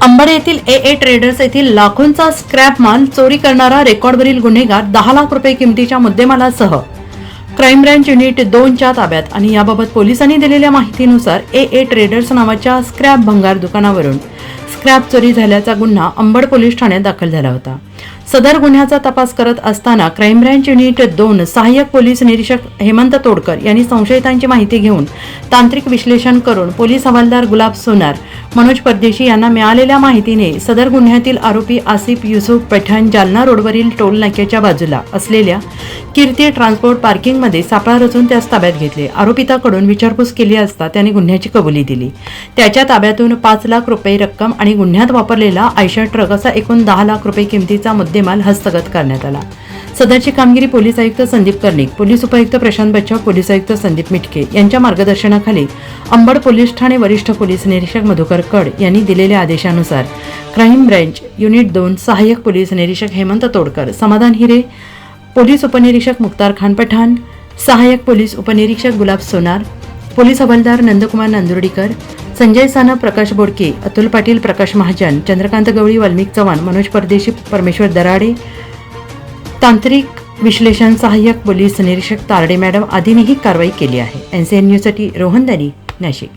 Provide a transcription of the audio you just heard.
अंबड येथील ए ए ट्रेडर्स येथील लाखोंचा स्क्रॅप माल चोरी करणारा रेकॉर्डवरील गुन्हेगार दहा लाख रुपये किमतीच्या मुद्देमालासह. क्राईम ब्रँच युनिट दोनच्या ताब्यात आणि याबाबत पोलिसांनी दिलेल्या माहितीनुसार ए ए ट्रेडर्स नावाच्या स्क्रॅप भंगार दुकानावरून स्क्रॅप चोरी झाल्याचा गुन्हा अंबड पोलीस ठाण्यात दाखल झाला होता. सदर गुन्ह्याचा तपास करत असताना क्राईम ब्रँच युनिट दोन सहाय्यक पोलीस निरीक्षक हेमंत तोडकर यांनी संशयितांची माहिती घेऊन तांत्रिक विश्लेषण करून पोलीस हवालदार गुलाब सोनार मनोज परदेशी यांना मिळालेल्या माहितीने सदर गुन्ह्यातील आरोपी आसिफ युसुफ पठाण जालना रोडवरील टोल नाक्याच्या बाजूला असलेल्या कीर्ती ट्रान्सपोर्ट पार्किंगमध्ये सापळा रचून त्यास ताब्यात घेतले. आरोपिताकडून विचारपूस केली असता त्याने गुन्ह्याची कबुली दिली. त्याच्या ताब्यातून पाच लाख रुपये रक्कम आणि गुन्ह्यात वापरलेला आयशर ट्रक असा एकूण दहा लाख रुपये किमतीचा माल हस्तगत करण्यात आला. सदरची कामगिरी पोलीस आयुक्त संदीप कर्णिक पोलीस उपायुक्त प्रशांत बच्चाव पोलीस आयुक्त संदीप मिटके यांच्या मार्गदर्शनाखाली अंबड पोलीस ठाणे वरिष्ठ पोलीस निरीक्षक मधुकर कड यांनी दिलेल्या आदेशानुसार क्राईम ब्रँच युनिट दोन सहाय्यक पोलीस निरीक्षक हेमंत तोडकर समाधान हिरे पोलीस उपनिरीक्षक मुक्तार खान पठाण सहाय्यक पोलीस उपनिरीक्षक गुलाब सोनार पोलीस हवालदार नंदकुमार नांदुर्डीकर संजय सानप प्रकाश बोडके अतुल पाटील प्रकाश महाजन चंद्रकांत गवळी वाल्मिक चव्हाण मनोज परदेशी परमेश्वर दराडे तांत्रिक विश्लेषण सहाय्यक पोलीस निरीक्षक तारडे मॅडम आदींनीही कारवाई केली आहे. एन सी एन न्यूजसाठी रोहन दानी नाशिक.